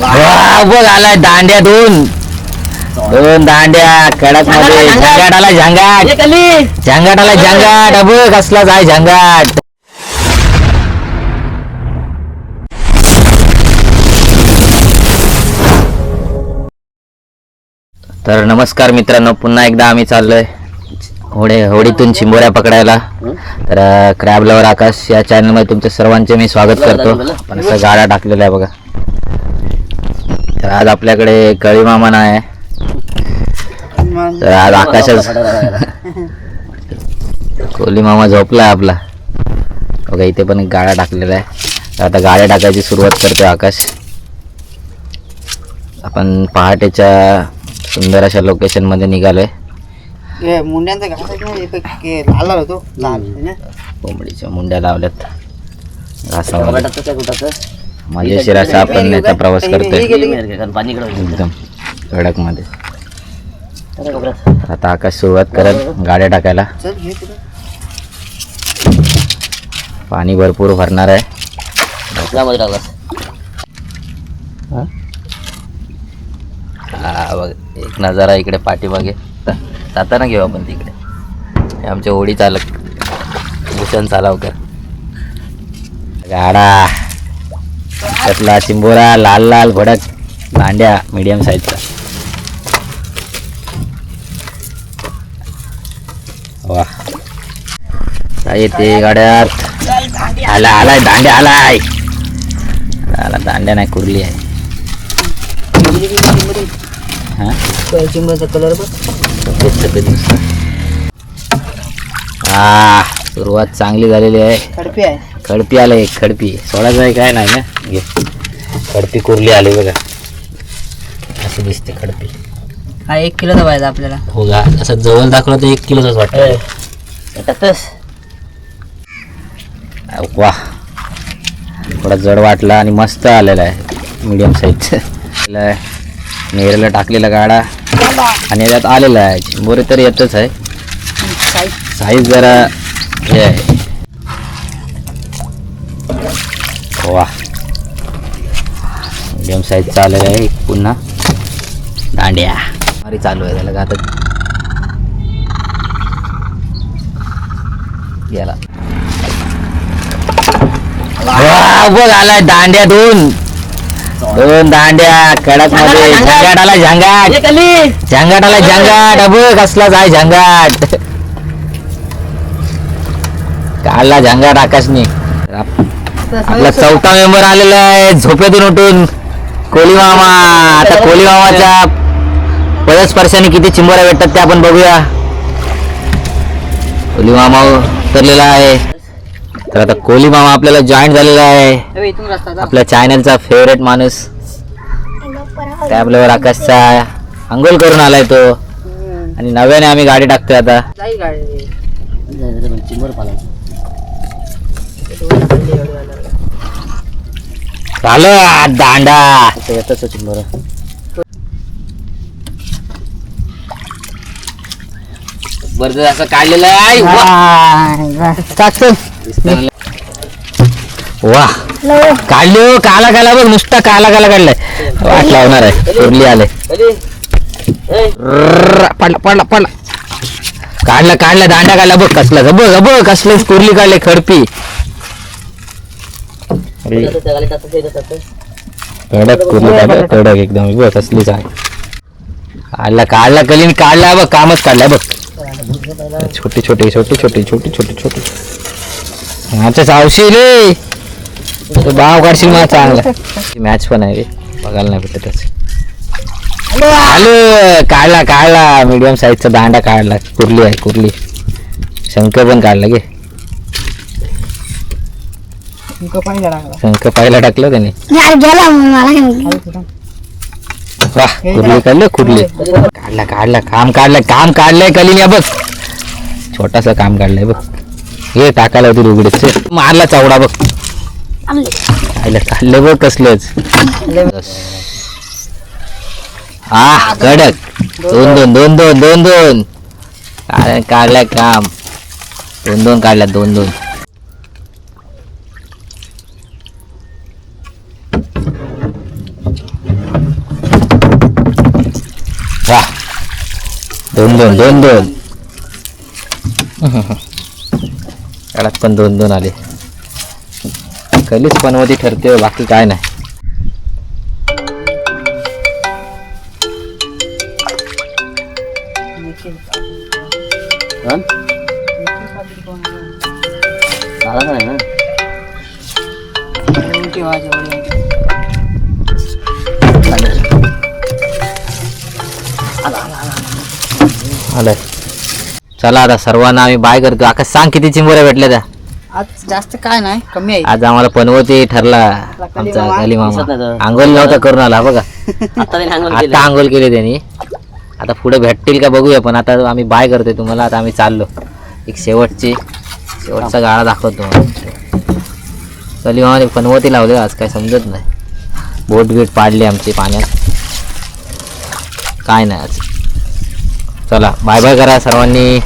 वा, बघ आलाय दांड्या दोन दोन दांड्या कडकमध्ये झंगाट. आला झंगाट. झंगाट आला झंगाट. अ बघ कसलाच आहे झंगाट. तर नमस्कार मित्रांनो पुन्हा एकदा आम्ही चाललोय होडे होडीतून चिंबोऱ्या पकडायला. तर क्रॅब लवर आकाश या चॅनलमध्ये तुमच्या सर्वांचे मी स्वागत करतो. पण असं गाडा टाकलेला आहे बघा. तर आज आपल्याकडे कळी मामा नाही. आहे तर आज आकाशच कोहली मामा झोपलाय आपला. बघा इथे पण एक गाडा टाकलेला आहे. तर आता गाड्या टाकायची सुरुवात करतोय आकाश. आपण पहाटेच्या सुंदर अशा लोकेशनमध्ये निघालोय. घास आहे कोंबडीच्या मुंड्या लावल्यात. घासामध्ये. मजेशीर असा आपण याचा प्रवास करतोय. एकदम कडकमध्ये आता आकाश सुरुवात करत गाड्या टाकायला. पाणी भरपूर भरणार आहे. बघ एक नजारा इकडे पाठीमागे. जाताना घेऊ आपण तिकडे. हे आमचे होडी चालक भूषण चालवकर गाडा. त्यातला शिंबोरा लाल लाल भडक भांड्या मीडियम साईजचा वा काय येते गाड्यात. आला आलाय दांड्या आलाय. आला दांड्या नाही कुरली आहे. कलर हा सुरुवात चांगली झालेली आहे. खडपी आलं एक खडपी. सोडायचं आहे काय नाही ना? घे. खडपी कुरली आली बघा. अशी दिसते खडपी. हा एक किलोचा पाहिजे आपल्याला. हो का? असं जवळ दाखवलं तर एक किलोच वाटतं. वा. थोडा जड वाटला आणि मस्त आलेला आहे. मीडियम साईजचं नेरला टाकलेला गाडा. आणि याच्यात आलेला आहे. चिंबोरे तर येतच आहे. साईज जरा हे आहे. वा मीडियम साईजचा आलेला आहे पुन्हा दांड्या अरे चालू आहे त्याला आता गेला बघ आलाय दांड्या दोन दोन दांड्या कडकमध्ये झंगाट आला झंगाट झंगाट आला झंगाट बघ कसलाच आहे झंगाट काढला झंगाट आकाशने आपला चौथा मेंबर आलेला आहे. झोपेतून उठून कोली मामा. आता कोली मामाच्या पदस्पर्शाने किती चिंबोऱ्या भेटतात ते आपण बघूया. कोली मामा उतरलेला आहे. तर आता कोली मामा आपल्याला जॉईन झालेला आहे. आपल्या चॅनलचा फेवरेट माणूस. टॅबलेवर आकाशचा अंघोल करून आलाय तो. आणि नव्याने आम्ही गाडी टाकतोय आता. जाईल गाडी. झालं दांडा. बर. असं काढलेलं आहे. वा. वा. काढले हो काला काला बघ नुसता काला काला काढलाय. वाट लावणार आहे. उरली आले. पडला पडला पडला. काढला काढला दांडा काढला. बघ कसला बघ बघ कसलं कुर्ली काढले खडपी. कडक कुर्ली काढलं कडक एकदम बघ कसलीच आहे काढला काढला कलीन काढला बघ कामच काढलाय बघ. छोटी छोटी छोटी छोटी छोटी छोटी छोटी. अच्छा सावशी रे. तो भाव काढशील मला चांगला. मॅच पण आहे रे. बघायला नाही भेटतच आलो काढला काढला. मीडियम साईजचा दांडा काढला. कुर्ली आहे कुर्ली. शंख पण काढला गे. शंख पाहायला टाकलं. त्याने. गेला मला वा कुर्ली काढलं कुर्ली काढला काढला काम काढलं काम काढलंय कलीन बघ. छोटासा काम काढलंय बघ. हे टाकायला होती उघडीच मारला चवडा बघ. काढलं काढलं बघ कसलंच. हा कडक. दोन दोन दोन दोन दोन दोन. काढ- काढलंय काम. दोन दोन काढल्या दोन दोन. दोन दोन दोन दोन. याला पण दोन दोन आले. कलीच पनवती ठरते बाकी काय नाही. झाला का नाही ना? आलंय. चला आता सर्वांना आम्ही बाय करतो. आकाश सांग किती चिंबोऱ्या भेटल्या त्या? आज जास्त काय नाही कमी आहे. आज आम्हाला पनवती ठरला. आमचा गली दिसत मामा. आंघोळ नव्हता करून आला बघा. आता आता आंघोळ केली त्यांनी. आता पुढे भेटतील का बघूया पण आता आम्ही बाय करतोय तुम्हाला. आता आम्ही चाललो. एक शेवटची शेवटचा गाळा दाखवतो तुम्हाला. गली मामाने पनवती लावले. आज काय समजत नाही. बोट बीट पाडली आमची पाण्यात. काय नाही आज. चला बाय बाय करा सर्वांनी.